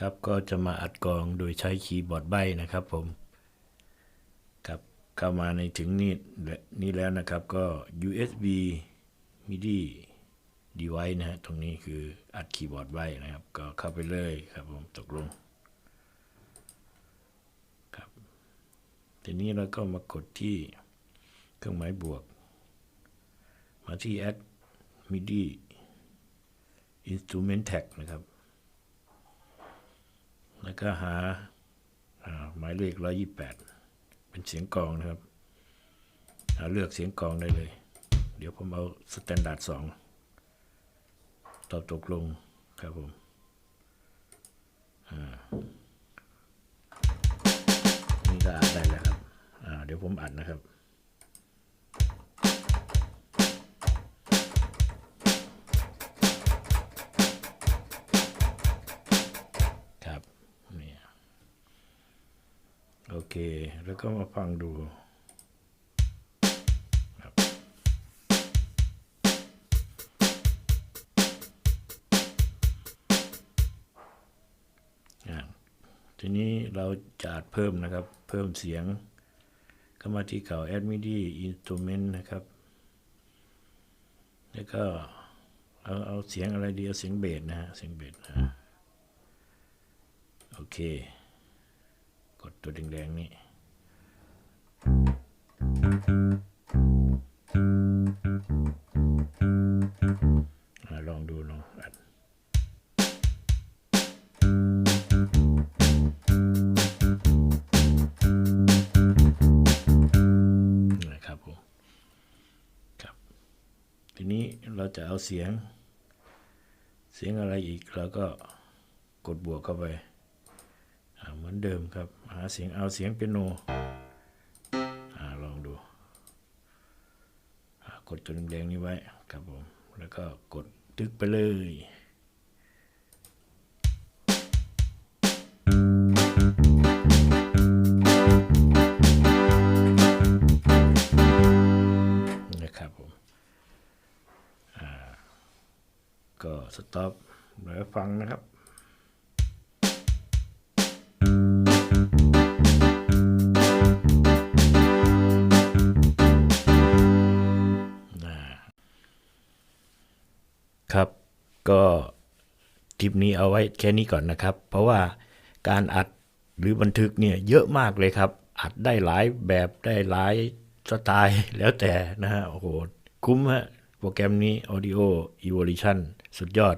ครับก็จะมาอัดกองโดยใช้คีย์บอร์ดใบนะครับผมครับเข้ามาในถึงนี่นี่แล้วนะครับก็ USB MIDI device นะฮะตรงนี้คืออัดคีย์บอร์ดใบนะครับ ก็เข้าไปเลยครับผมตกลงครับทีนี้เราก็มากดที่เครื่องหมายบวก มาที่ add MIDI instrument tag นะครับ แล้วก็หาหมายเลข128เป็นเสียงกองนะครับหาเลือกเสียงกองได้เลย เดี๋ยวผมเอาสแตนดาร์ดสองตอบตกลงครับผมนี่ก็อัดได้แล้วครับเดี๋ยวผมอัดนะครับ โอเค แล้วก็มาฟังดูครับทีนี้เราจะอัดเพิ่มนะครับ เพิ่มเสียงเข้ามาที่เก่า Add MIDI Instrument นะครับ แล้วก็เอาเอาเสียงอะไรดี เอาเสียงเบสนะฮะ เสียงเบสนะโอเค กดตัวแดงๆนี่ลองดูลองอัดนะครับผมครับ ทีนี้เราจะเอาเสียง เสียงอะไรอีกเราก็กดบวกเข้าไป เหมือนเดิมครับ หาเสียงเอาเสียงเปียโนอลองดู กดตัวแดงนี้ไว้ครับผม แล้วก็กดตึกไปเลยนะครับผมก็สต็อปแล้วฟังนะครับ ก็ทริปนี้เอาไว้แค่นี้ก่อนนะครับ เพราะว่าการอัดหรือบันทึกเนี่ยเยอะมากเลยครับ อัดได้หลายแบบได้หลายสไตล์แล้วแต่นะฮะโอ้โหคุ้มฮะโปรแกรมนี้ Audio Evolution สุดยอด